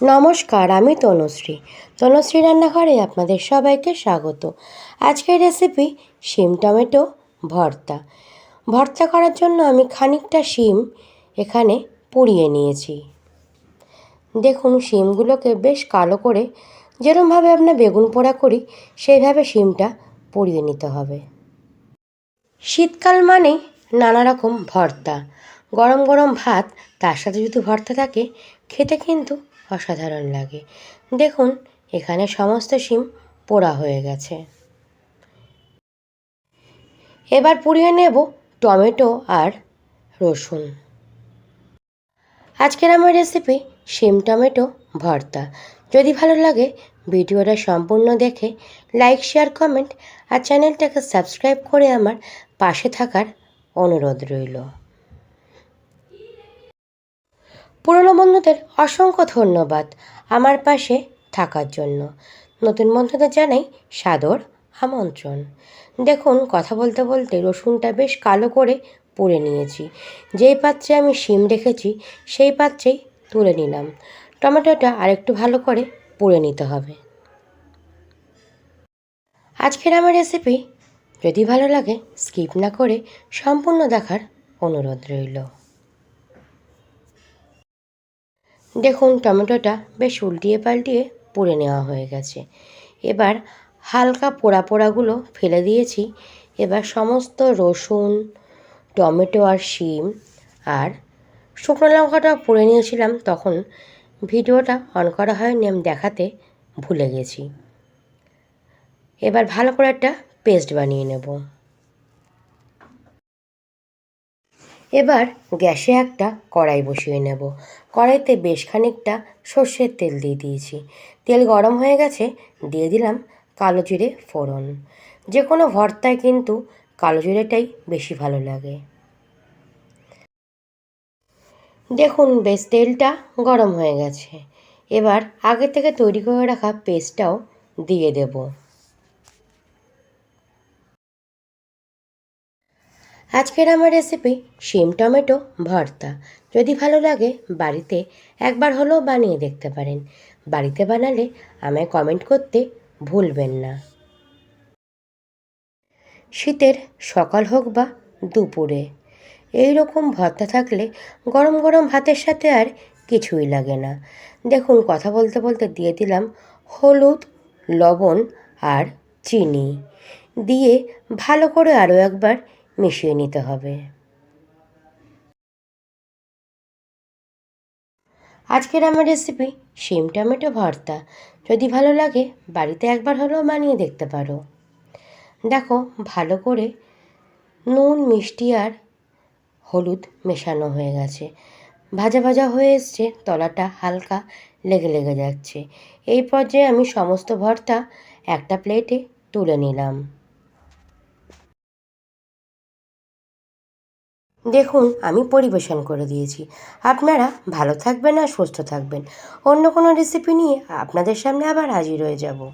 নমস্কার, আমি তনুশ্রী। তনুশ্রী রান্নাঘরে আপনাদের সবাইকে স্বাগত। আজকের রেসিপি শিম টমেটো ভর্তা। ভর্তা করার জন্য আমি খানিকটা শিম এখানে পুড়িয়ে নিয়েছি। দেখুন, শিমগুলোকে বেশ কালো করে যেরমভাবে আমরা বেগুন পোড়া করি, সেইভাবে শিমটা পুড়িয়ে নিতে হবে। শীতকাল মানেই নানা রকম ভর্তা। গরম গরম ভাত, তার সাথে যদি ভর্তা থাকে, খেতে কিন্তু অসাধারণ লাগে। দেখুন, এখানে সমস্ত শিম পোড়া হয়ে গেছে। এবার পুড়িয়ে নেব টমেটো আর রসুন। আজকের আমার রেসিপি শিম টমেটো ভর্তা। যদি ভালো লাগে, ভিডিওটা সম্পূর্ণ দেখে লাইক শেয়ার কমেন্ট আর চ্যানেলটাকে সাবস্ক্রাইব করে আমার পাশে থাকার অনুরোধ রইল। পুরনো বন্ধুদের অসংখ্য ধন্যবাদ আমার পাশে থাকার জন্য। নতুন বন্ধুদের জানাই সাদর আমন্ত্রণ। দেখুন, কথা বলতে বলতে রসুনটা বেশ কালো করে পুড়ে নিয়েছি। যেই পাত্রে আমি শিম রেখেছি, সেই পাত্রেই তুলে নিলাম। টমেটোটা আরেকটু ভালো করে পুড়ে নিতে হবে। আজকের আমার রেসিপি, যদি ভালো লাগে, স্কিপ না করে সম্পূর্ণ দেখার অনুরোধ রইল। দেখুন, টমেটোটা বেশ উল্টিয়ে পাল্টিয়ে পুড়ে নেওয়া হয়ে গেছে। এবার হালকা পোড়া পোড়াগুলো ফেলে দিয়েছি। এবার সমস্ত রসুন, টমেটো আর শিম আর শুকনো লঙ্কাটা পুড়ে নিয়েছিলাম, তখন ভিডিওটা অন করা হয়নি, আমি দেখাতে ভুলে গেছি। এবার ভালো করে একটা পেস্ট বানিয়ে নেব। এবার গ্যাসে একটা কড়াই বসিয়ে নেব। কড়াইতে বেশ খানিকটা সর্ষের তেল দিয়ে দিয়েছি। তেল গরম হয়ে গেছে, দিয়ে দিলাম কালো জিরে ফোড়ন। যে কোনো ভর্তায় কিন্তু কালো জিরেটাই বেশি ভালো লাগে। দেখুন, বেশ তেলটা গরম হয়ে গেছে। এবার আগে থেকে তৈরি করে রাখা পেস্টটাও দিয়ে দেবো। আজকের আমার রেসিপি শিম টমেটো ভর্তা। যদি ভালো লাগে, বাড়িতে একবার হলেও বানিয়ে দেখতে পারেন। বাড়িতে বানালে আমায় কমেন্ট করতে ভুলবেন না। শীতের সকাল হোক বা দুপুরে এই রকম ভর্তা থাকলে গরম গরম ভাতের সাথে আর কিছুই লাগে না। দেখুন, কথা বলতে বলতে দিয়ে দিলাম হলুদ, লবণ আর চিনি। দিয়ে ভালো করে আরও একবার মিশিয়ে নিতে হবে। আজকের আমার রেসিপি শিম টমেটো ভর্তা। যদি ভালো লাগে, বাড়িতে একবার হলেও বানিয়ে দেখতে পারো। দেখো, ভালো করে নুন, মিষ্টি আর হলুদ মেশানো হয়ে গেছে। ভাজা ভাজা হয়ে এসছে, তলাটা হালকা লেগে লেগে যাচ্ছে। এই পর্যায়ে আমি সমস্ত ভর্তা একটা প্লেটে তুলে নিলাম। দেখুন, আমি পরিবেশন করে দিয়েছি। আপনারা ভালো থাকবেন আর সুস্থ থাকবেন। অন্য কোনো রেসিপি নিয়ে আপনাদের সামনে আবার হাজির হয়ে যাব।